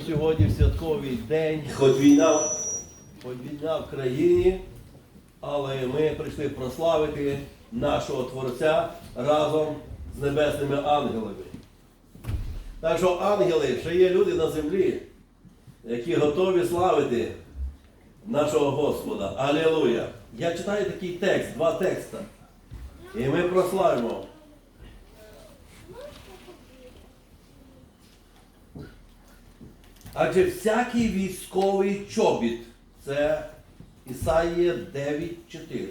Сьогодні святковий день, Хоч війна хоч війна в країні, але ми прийшли прославити нашого Творця разом з небесними ангелами. Так що ангели, ще є люди на землі, які готові славити нашого Господа. Алілуя! Я читаю такий текст, два текста. І ми прославимо. Адже всякий військовий чобіт, це Ісаїя 9.4.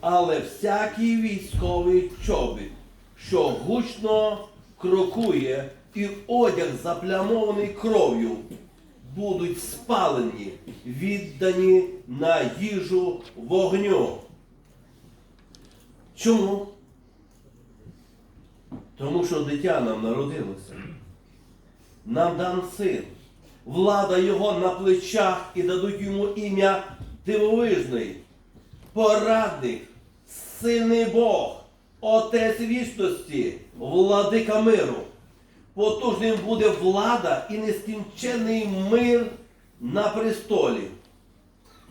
Але всякий військовий чобіт, що гучно крокує і одяг заплямований кров'ю, будуть спалені, віддані на їжу вогню. Чому? Тому що дитя нам народилося нам дан син. Влада його на плечах і дадуть йому ім'я дивовижний, порадник, сильний Бог, Отець вічності, владика миру. Потужним буде влада і нескінчений мир на престолі.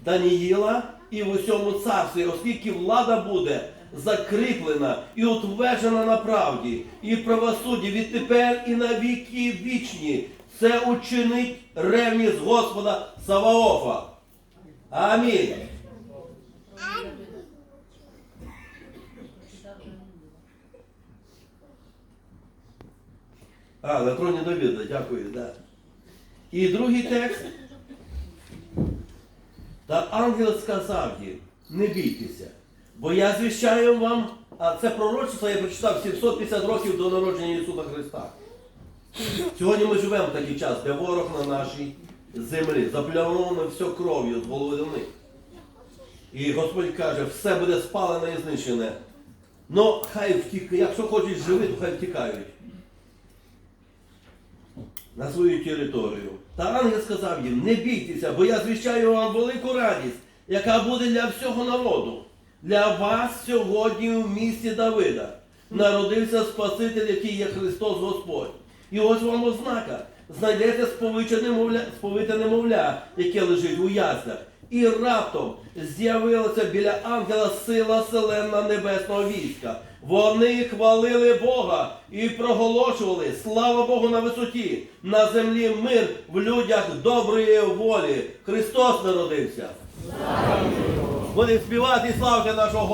Даніїла і в усьому царстві, оскільки влада буде закріплена і утверджена на правді, і правосудді відтепер і на віки вічні. Це учинить ревність Господа Саваофа. Амінь. А, електронні довіди, дякую, да. І другий текст. Та ангел сказав їм, не бійтеся, бо я звіщаю вам, а це пророчество я прочитав 750 років до народження Ісуса Христа. Сьогодні ми живемо в такий час, де ворог на нашій землі, заплямовано все кров'ю з голови до низ. І Господь каже, все буде спалене і знищене. Ну, хай втікають, якщо хочуть живі, то хай втікають на свою територію. Та ангел сказав їм, не бійтеся, бо я звіщаю вам велику радість, яка буде для всього народу. Для вас сьогодні в місті Давида народився Спаситель, який є Христос Господь. І ось вам ознака. Знайдете сповите немовля, сповите немовля, яке лежить у яслях. І раптом з'явилася біля ангела сила селена небесного війська. Вони хвалили Бога і проголошували слава Богу на висоті, на землі мир в людях доброї волі. Христос народився. Будемо співати славки нашого